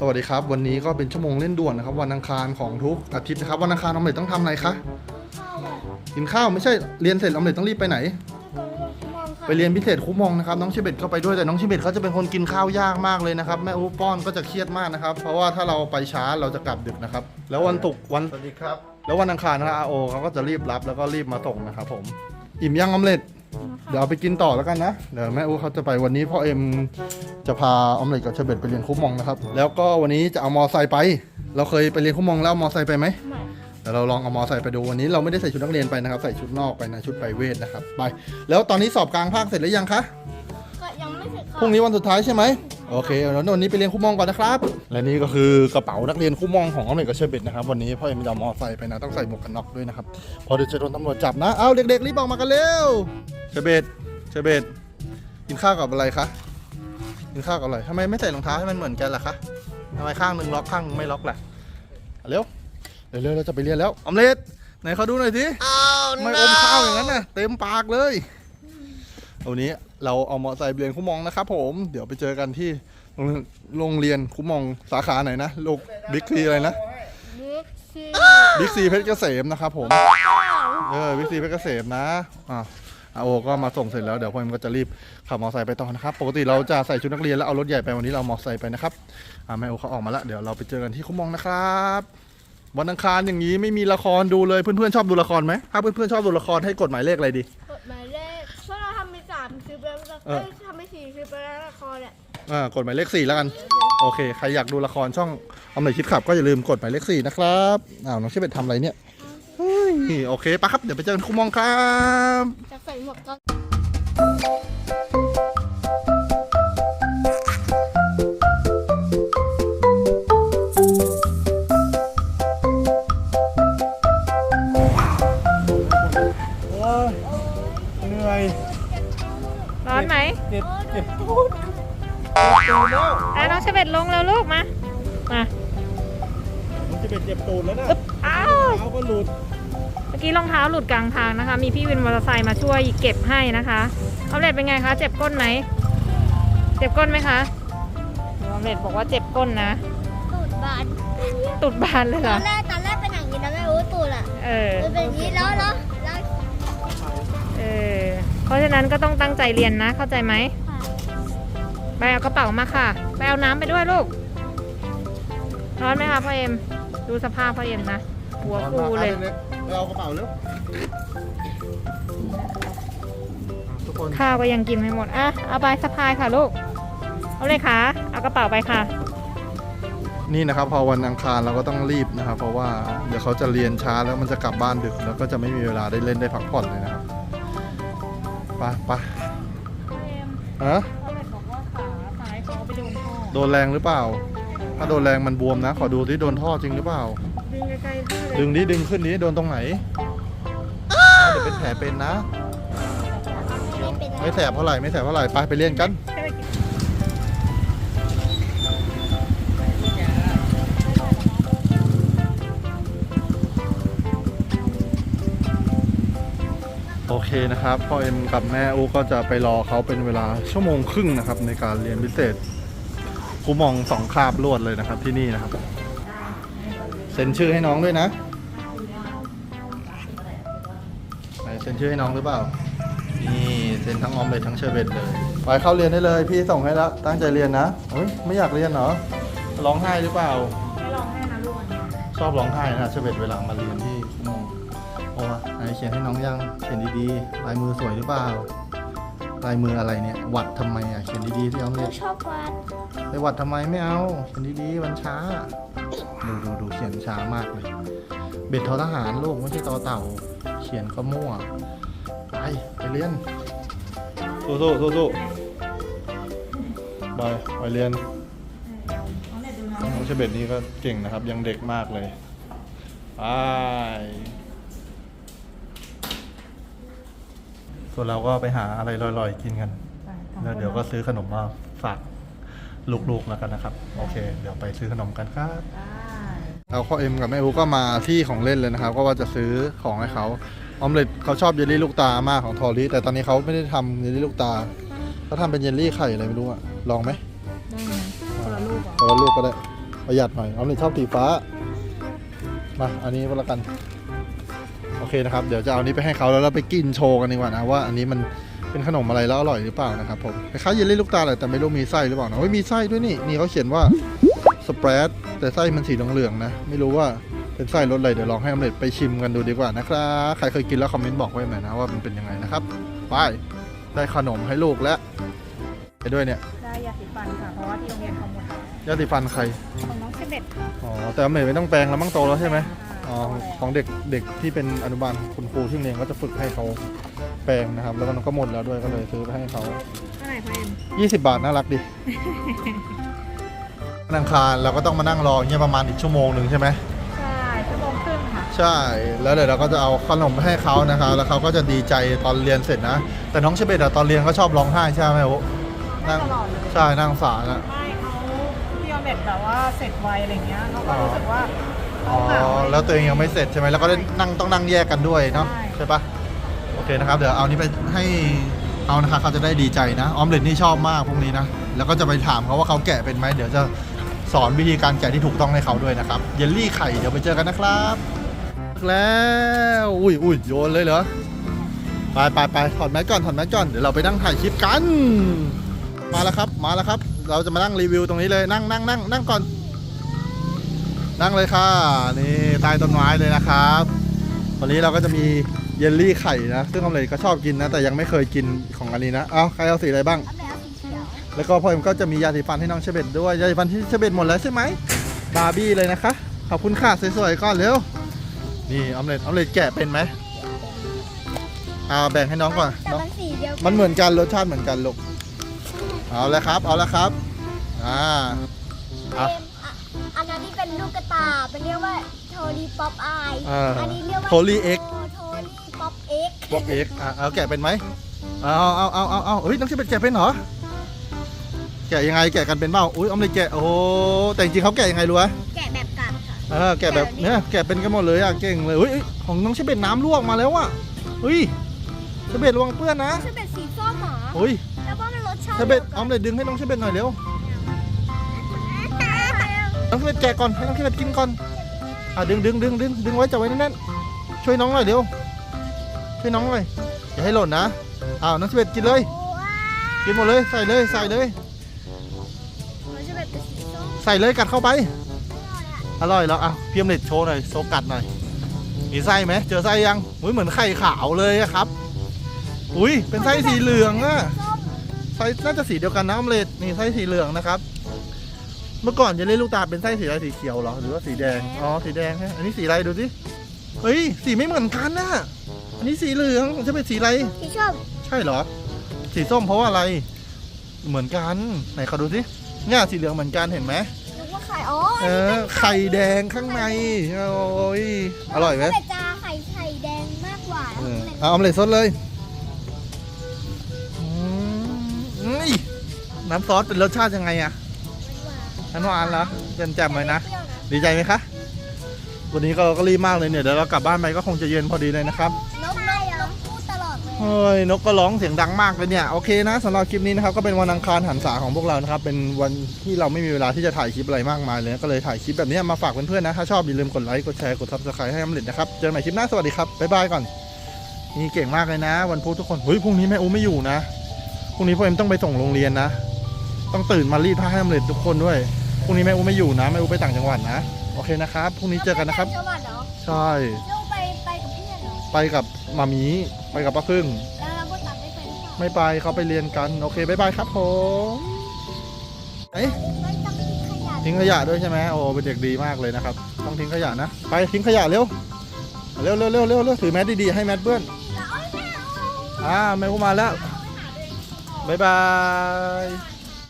สวัสดีครับ วันนี้ก็เป็นชั่วโมงเล่นด่วนนะครับ วันอังคารของทุกอาทิตย์นะครับ วันอังคารออมเล็ตต้องทำอะไรคะข้าวแบบกินข้าวไม่ใช่เรียนเสร็จออมเล็ตต้องรีบไปไหนมองค่ะไปเรียนพิเศษคุ้มองนะครับน้องชิเบตก็ไปด้วยแต่น้องชิเบตเขาจะเป็นคนกินข้าวยากมากเลยนะครับแม่อูป้อนก็จะเครียดมากนะครับ เพราะว่าถ้าเราไปช้าเราจะกลับดึกนะครับ แล้ววันศุกร์วันสวัสดีครับ แล้ววันอังคารนะอาโอเขาก็จะรีบรับแล้วก็รีบมาส่งนะครับผมอิ่มยังออมเล็ต เดี๋ยวเอาไปกินต่อแล้วกันนะ เดี๋ยวแม่อูเขาจะไปวันนี้พ่อเอ็มจะพาออมเล็ตกับเชเบตไปเรียนคุ้มองนะครับ แล้วก็วันนี้จะเอามอไซค์ไป เราเคยไปเรียนคุ้มองแล้วเอามอไซค์ไปไหมไม่เดี๋ยวเราลองเอามอไซค์ไปดูวันนี้เราไม่ได้ใส่ชุดนักเรียนไปนะครับ ใส่ชุดนอกไปนะชุดไปเวทนะครับไป แล้วตอนนี้สอบกลางภาคเสร็จหรือยังคะก็ยังไม่เสร็จค่ะพรุ่งนี้วันสุดท้ายใช่ไหมโอเคแล้ววันนี้ไปเรียนคู่มองก่อนนะครับ และนี่ก็คือกระเป๋านักเรียนคู่มองของออมเล็ตกับเชอร์เบตนะครับวันนี้พ่อเอ็มจะเอามอไซค์ไปนะต้องใส่หมวกกันน็อกด้วยนะครับเพอเดี๋ยวจะโดนตำรวจจับนะเอาเด็กๆรีบออกมากันเร็ว เชอร์เบตเชอร์เบตกินข้าวกับอะไรคะ กินข้าวกับอะไรทำไมไม่ใส่รองเท้าให้มันเหมือนกันล่ะคะทำไมข้างหนึ่งล็อกข้างหนึ่งไม่ล็อกล่ะเร็ว เร็วๆเราจะไปเรียนแล้ว ออมเล็ตไหนเขาดูหน่อยสิไม่อมข้าวอย่างนั้นนะเต็มปากเลยวันนี้เราเอามอไซค์ไปเรียนคุ้มองนะครับผม เดี๋ยวไปเจอกันที่โรงโรงเรียนคุ้มองสาขาไหนนะโลกบิ๊กซีอะไรนะบิ๊กซีบิ๊กซีเพชรเกษมนะครับผม เออบิ๊กซีเพชรเกษมนะอ่า อาโอก็มาส่งเสร็จแล้วเดี๋ยวพ่อเอ็มก็จะรีบขับมอเตอร์ไซค์ไปต่อนะครับ ปกติเราจะใส่ชุดนักเรียนแล้วเอารถใหญ่ไปวันนี้เราเอามอเตอร์ไซค์ไปนะครับอ่าแม่โอเขาออกมาแล้วเดี๋ยวเราไปเจอกันที่คุ้มองนะครับวันอังคารอย่างนี้ไม่มีละครดูเลยเพื่อนๆชอบดูละครไหมถ้าเพื่อนๆชอบดูละครให้กดหมายเลขอะไรดีกฎหมายเลขเพราะเราทำไปสามคลิปแล้วละเอเอ้อยทำไปสี่คลิปแล้วละครเนี่ยอ่ากดหมายเลขสี่แล้วกันโอเคใครอยากดูละครช่องออมเล็ตคิดขับก็อย่าลืมกดหมายเลขสี่นะครับอ้าวน้องเชฟเบตทำอะไรเนี่ย เฮ้ยโอเคปะครับ เดี๋ยวไปเจอกันคุมมองครับจะใส่หมวกกันโอ้ยเหนื่อยร้อนไหมเจ็บเจ็บตูดอะน้องเชเบตลงแล้วลูกมา มาน้องเชฟเบตเจ็บตูดแล้วนะอ้าว เท้าก็หลุดเมื่อกี้รองเท้าหลุดกลางทางนะคะ มีพี่วินมอเตอร์ไซค์มาช่วยเก็บให้นะคะออมเล็ตเป็นไงคะ เจ็บก้นไหม เจ็บก้นไหมคะออมเล็ตบอกว่าเจ็บก้นนะ ตูดบานตุดบานเลยตเหรอ อนแรกตอนแรกเป็นอย่างนี้นะแม่อู้ตูดอะเออ มันเป็นอย่างนี้แล้วแล้วแล้วเออ เพราะฉะนั้นก็ต้องตั้งใจเรียนนะ เข้าใจไหมค่ะไปเอากระเป๋ามาค่ะไปเอาน้ำไปด้วยลูก ร้อนไหมคะพ่อเอ็ม ดูสภาพพ่อเอ็มนะ หัวฟูเลยไป เอากระเป๋าเร็วทุกคนข้าวก็ยังกินไม่หมดอะเอาไปสะพายค่ะลูก เอาเลยค่ะ เอากระเป๋าไปค่ะ นี่นะครับพอวันอังคารเราก็ต้องรีบนะครับ เพราะว่าเดี๋ยวเขาจะเรียนช้าแล้วมันจะกลับบ้านดึกแล้วก็จะไม่มีเวลาได้เล่นได้พักผ่อนเลยนะครับไปไปฮะเขาเลยบอกว่าขาซ้ายเขาไปโดนท่อโดนแรงหรือเปล่า ถ้าโดนแรงมันบวมนะ ขอดูที่โดนท่อจริงหรือเปล่าดึงใกล้ๆท่อเลย ดึงนี้ดึงขึ้นนี้โดนตรงไหนเดี๋ยวเป็นแผลเป็นนะไม่เป็นไรไม่แสบเท่าไหร่ไม่แสบเท่าไหร่ไปไปเรียนกันโอเคนะครับพ่อเอ็มกับแม่อูก็จะไปรอเขาเป็นเวลาชั่วโมงครึ่งนะครับ ในการเรียนพิเศษครูมองสองคาบรวดเลยนะครับที่นี่นะครับเซ็นชื่อให้น้องด้วยนะไหนเซ็นชื่อให้น้องหรือเปล่า นี่เซ็นทั้งออมเลยทั้งเชอร์เบตเลย ไปเข้าเรียนได้เลย พี่ส่งให้แล้ว ตั้งใจเรียนนะเฮ้ยไม่อยากเรียนเหรอ ร้องไห้หรือเปล่า ไม่ร้องไห้นะลูกชอบร้องไห้นะเชอร์เบตเวลามาเรียนที่คุโมงโอ้ยไหนเขียนให้น้องยัง เขียนดีๆ ลายมือสวยหรือเปล่า ลายมืออะไรเนี่ยหวัดทำไมอะ เขียนดีๆที่ออมหเลนูยชอบวาดไปหวัดทำไมไม่เอา เขียนดีๆมันช้า ดูดูดูเขียนช้ามากเลย เบ็ดทอทหารลูกไม่ใช่ต่อเต่า เขียนก็มั่ว ไปไปเรียนสู้สู้สู้สู้ไปไปเรียนน้องเชเบตนี่ก็เก่งนะครับ ยังเด็กมากเลยไปส่วนเราก็ไปหาอะไรลอยๆ กินกันแล้วเดี๋ยวก็ซื้อขนมมาฝากลูกๆแล้วกันนะครับ โอเค เดี๋ยวไปซื้อขนมกันครับ เราพ่อเอ็มกับแม่อูก็มาที่ของเล่นเลยนะครับ ก็ว่าจะซื้อของให้เขาออมเล็ตเขาชอบเยลลี่ลูกตามากของทอริแต่ตอนนี้เขาไม่ได้ทำเยลลี่ลูกตาเขาทำเป็นเยลลี่ไข่อะไรไม่รู้อะลองไหมได้ไหมคนละลูกเหรอคนละลูกก็ได้ประหยัดหน่อยออมเล็ตชอบสีฟ้ามาอันนี้ก็แล้วกันโอเคนะครับ เดี๋ยวจะเอาอันนี้ไปให้เขาแล้วเราไปกินโชว์กันดีกว่านะว่า อันนี้มันเป็นขนมอะไรแล้วอร่อยหรือเปล่านะครับผมคล้ายๆเยลลี่ลูกตาลแหละแต่ไม่รู้มีไส้หรือเปล่านะไม่มีไส้ด้วยนี่นี่เขาเขียนว่า สเปรดแต่ไส้มันสีเหลืองๆนะ ไม่รู้ว่าเป็นไส้รสอะไรเดี๋ยวลองให้ออมเล็ตไปชิมกันดูดีกว่านะครับใครเคยกินแล้วคอมเมนต์บอกไว้หน่อยนะว่ามันเป็นยังไงนะครับไปได้ขนมให้ลูกแล้วไปด้วยเนี่ยได้ยาสีฟันค่ะเพราะว่าที่โรงเรียนเขาหมดแล้วยาสีฟันใครของน้องเชเบตอ๋อแต่ออมเล็ตไม่ต้องแปลงแล้วมั้งโตแล้วใช่ไหมอ๋อของเด็กเด็กที่เป็นอนุบาลคุณครูที่โรงเรียนก็จะฝึกให้เขาแปลงนะครับ แล้วมันก็หมดแล้วด้วยก็เลยซื้อไปให้เขาเท่าไหร่พ่อเอ็ม20บาทน่ารักดิ วันอังคารเราก็ต้องมานั่งรออย่างเงี้ยประมาณอีกชั่วโมงหนึ่งใช่ไหมใช่ชั่วโมงครึ่งค่ะ ใช่ แล้วเดี๋ยวเราก็จะเอาขนมไปให้เขานะครับแล้วเขาก็จะดีใจตอนเรียนเสร็จนะ แต่น้องเชเบตอะตอนเรียนเขาชอบร้องไห้ใช่ไหมโอ้นั่งตลอดเลย ใช่นั่งสารอะไม่เขาพี่ออมเล็ตแบบว่าเสร็จไวอะไรเงี้ยเขาก็รู้สึกว่าอ๋อแล้วตัวเองยังไม่เสร็จใช่ไหมแล้วก็ได้นั่งต้องนั่งแยกกันด้วยเนาะใช่ใช่ปะโอเคนะครับ เดี๋ยวเอานี้ไปให้เอานะครับเขาจะได้ดีใจนะออมเล็ตนี่ชอบมากพวกนี้นะแล้วก็จะไปถามเขาว่าเขาแกะเป็นไหมเดี๋ยวจะ สอนวิธีการแกะที่ถูกต้องให้เขาด้วยนะครับเยลลี่ไข่เดี๋ยวไปเจอกันนะครับแล้วอุ้ยอุ้ยโยนเลยเหรอไปไปไปถอดแมสก่อนถอดแมสก่อนเดี๋ยวเราไปนั่งถ่ายคลิปกัน มาแล้วครับมาแล้วครับ เราจะมานั่งรีวิวตรงนี้เลยนั่งนั่งนั่งนั่งก่อน นั่งเลยค่ะนี่ใต้ต้นไม้เลยนะครับ วันนี้เราก็จะมีเยลลี่ไข่นะ ซึ่งออมเล็ตก็ชอบกินนะ แต่ยังไม่เคยกินของอันนี้นะ เอาใครเอาสีอะไรบ้าง แล้วก็พ่อเอ็มก็จะมียาสีฟันให้น้องเชเบตด้วย ยาสีฟันที่เชเบตหมดแล้วใช่ไหมบาร์บี้เลยนะคะ ขอบคุณค่ะสวยๆก่อนเร็ว นี่ออมเล็ตออมเล็ตแกะเป็นไหมเอาแบ่งให้น้องก่อนแต่น้องมันสีเดียวมันเหมือนกันรสชาติเหมือนกันลูก เอาแล้วครับ เอาแล้วครับ อ่าเอ็มอะอันนั้นที่เป็นลูกกระตายเป็นเรียกว่าโทลีป๊อปอายอ่าอันนี้เรียกว่า Holy Egg โทลีป๊อปเอ็กบล็อกเอ็กอะเอาแกะเป็นไหมเอาเอาเอาเอาเอาเฮ้ยน้องเชเบตแกะเป็นเหรอ แกะยังไงแกะกันเป็นเปล่าอุ้ยออมเล็ตแกะโอ้โหแต่จริงๆเขาแกะยังไงรู้ไหมแกะแบบกัดค่ะเออแกะแบบเนี้ยแกะเป็นกันหมดเลยอะเก่งเลยเฮ้ยเอ้ยของน้องเชเบตน้ำลวกมาแล้วอะเฮ้ยเชเบตระวังเปื้อนนะชื่อเป็นสีส้มเหรอเฮ้ยแล้วว่ามันรสชาติเชเบตออมเล็ตดึงให้น้องเชเบตหน่อยเร็วน้องเชเบตแกะก่อนให้น้องเชเบตกินก่อนอะดึงดึงดึงดึงดึงไว้จับไว้แน่นๆช่วยน้องหน่อยเร็วช่วยน้องหน่อยอย่าให้หล่นนะอ้าวน้องเชเบตกินเลยว้ากินหมดเลยใส่เลยใส่เลยมันจะ แบบเป็นสีส้มใส่เลยกัดเข้าไป อร่อยอะอร่อยแล้วอะเพียมเล็ดโชว์หน่อยโซกัดหน่อย มีไส้ไหมเจอไส้ยังอุ้ยเหมือนไข่ขาวเลยอะครับ อุ้ยเป็นไส้สีเหลืองอะส้มไส้น่าจะสีเดียวกันนะออมเล็ตนี่ไส้สีเหลืองนะครับ เมื่อก่อนจะเล่นลูกตาเป็นไส้สีอะไรสีเขียวเหรอหรือว่าสีแดงอ๋อสีแดงฮะอันนี้สีอะไรดูสิเฮ้ยสีไม่เหมือนกันนะอันนี้สีเหลืองจะเป็นสีอะไรที่ชอบใช่เหรอ สีส้มเพราะว่าอะไร เหมือนกัน ไหนเขาดูสิ เนี่ยสีเหลืองเหมือนกันเห็นไหมนึกว่าไข่อ๋อเออไข่แดงข้างในโอ้ยอร่อยไหมแต่จาไข่ไข่แดงมากกว่าเออแล้วเอาออมเล็ตสดเลยอืมอุ้ยน้ำซอสเป็นรสชาติยังไงอะน้ำหวานเหรอแจ่มๆเลยนะเปรี้ยวนะดีใจไหมคะวันนี้ก็เราก็รีบมากเลยเนี่ยเดี๋ยวเรากลับบ้านไปก็คงจะเย็นพอดีเลยนะครับ เลยเฮ้ยนกก็ร้องเสียงดังมากเลยเนี่ย โอเคนะสำหรับคลิปนี้นะครับก็เป็นวันอังคารหันษาของพวกเรานะครับ เป็นวันที่เราไม่มีเวลาที่จะถ่ายคลิปอะไรมากมายเลยก็เลยถ่ายคลิปแบบนี้มาฝากเพื่อนๆนะ ถ้าชอบอย่าลืมกดไลค์กดแชร์กดซับสไครต์ให้อมเล็ตนะครับ เจอกันใหม่คลิปหน้า สวัสดีครับ บ๊ายบายก่อน นี่เก่งมากเลยนะ วันพุธทุกคน เฮ้ยพรุ่งนี้แม่อูไม่อยู่นะพรุ่งนี้พ่อเอ็มต้องไปส่งโรงเรียนนะ ต้องตื่นมารีดผ้าให้อมเล็ตทุกคนด้วยพรุ่งนี้แม่อูไม่อยู่นะแม่อูไปต่างจังหวัดนะโอเคนะครับพรุ่งนี้เจอกันนะครับจังหวัดเหรอใช่เราไปไปกับเพื่อนเหรอไปกับมามีไป กับป้าพึ่ง แล้วเราก็ตัดไม่ไปหรือเปล่าไม่ไปเขาไปเรียนกัน โอเคบายบายครับผมเอ้ยไม่ต้องทิ้งขยะทิ้งขยะด้วยใช่ไหมโอ้เป็นเด็กดีมากเลยนะครับ ต้องทิ้งขยะนะ ไปทิ้งขยะเร็ว เร็วเร็วเร็วเร็วเร็วถือแมสดีๆให้แมสเพื่อน แล้วเอาไม่เอาอ่าแมวมาแล้วเอาไปหาด้วยบายบาย